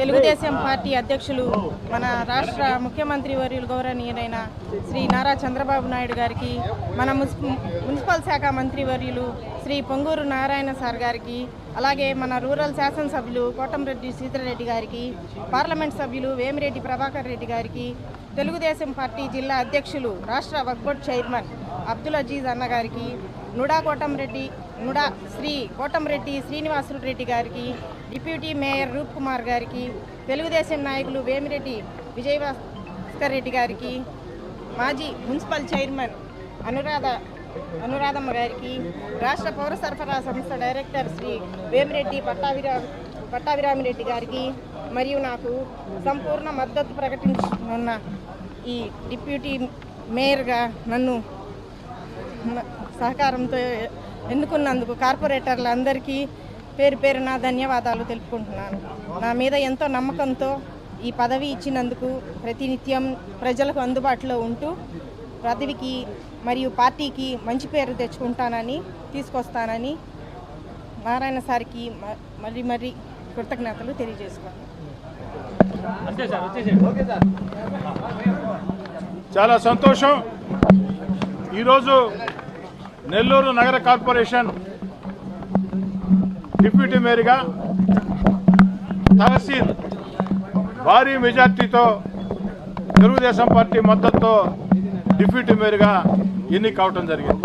Telugu Desam party అధ్యక్షులు మన రాష్ట్ర ముఖ్యమంత్రి వర్యులు గౌరవనీయులైన శ్రీ నారా చంద్రబాబు నాయుడు గారికి మన మున్సిపల్ శాఖ మంత్రి వర్యులు శ్రీ పొంగూరు నారాయణ సార్ గారికి అలాగే మన రూరల్ శాసనసభ్యులు కోటంరెడ్డి సీతారెడ్డి గారికి పార్లమెంట్ సభ్యులు వేమిరెడ్డి ప్రభాకర్ రెడ్డి గారికి తెలుగుదేశం పార్టీ జిల్లా అధ్యక్షులు రాష్ట్ర వక్బోర్డ్ చైర్మన్ అబ్దుల్ అజీజ్ అన్న గారికి నుడా కోటంరెడ్డి నుడా శ్రీ కోటంరెడ్డి శ్రీనివాసులు రెడ్డి గారికి డిప్యూటీ మేయర్ రూప్ కుమార్ గారికి తెలుగుదేశం నాయకులు వేమిరెడ్డి విజయభాస్కర్ రెడ్డి గారికి మాజీ మున్సిపల్ చైర్మన్ అనురాధ అనురాధమ్మ గారికి రాష్ట్ర పౌర సరఫరా సంస్థ డైరెక్టర్ శ్రీ వేమిరెడ్డి పట్టాభిరా పట్టాభిరామిరెడ్డి గారికి మరియు నాకు సంపూర్ణ మద్దతు ప్రకటించనున్న ఈ డిప్యూటీ మేయర్గా నన్ను సహకారంతో ఎన్నుకున్నందుకు కార్పొరేటర్లందరికీ పేరు పేరున ధన్యవాదాలు తెలుపుకుంటున్నాను. నా మీద ఎంతో నమ్మకంతో ఈ పదవి ఇచ్చినందుకు ప్రతినిత్యం ప్రజలకు అందుబాటులో ఉంటూ పదవికి మరియు పార్టీకి మంచి పేరు తెచ్చుకుంటానని తీసుకొస్తానని నారాయణ సార్కి మ- మరీ మరీ కృతజ్ఞతలు తెలియజేసుకున్నాను చాలా సంతోషం. ఈరోజు నెల్లూరు నగర కార్పొరేషన్ డిప్యూటీ మేయర్గా తహసీల్ భారీ మెజార్టీతో తెలుగుదేశం పార్టీ మద్దతుతో డిప్యూటీ మేయర్గా ఎన్నిక అవటం జరిగింది.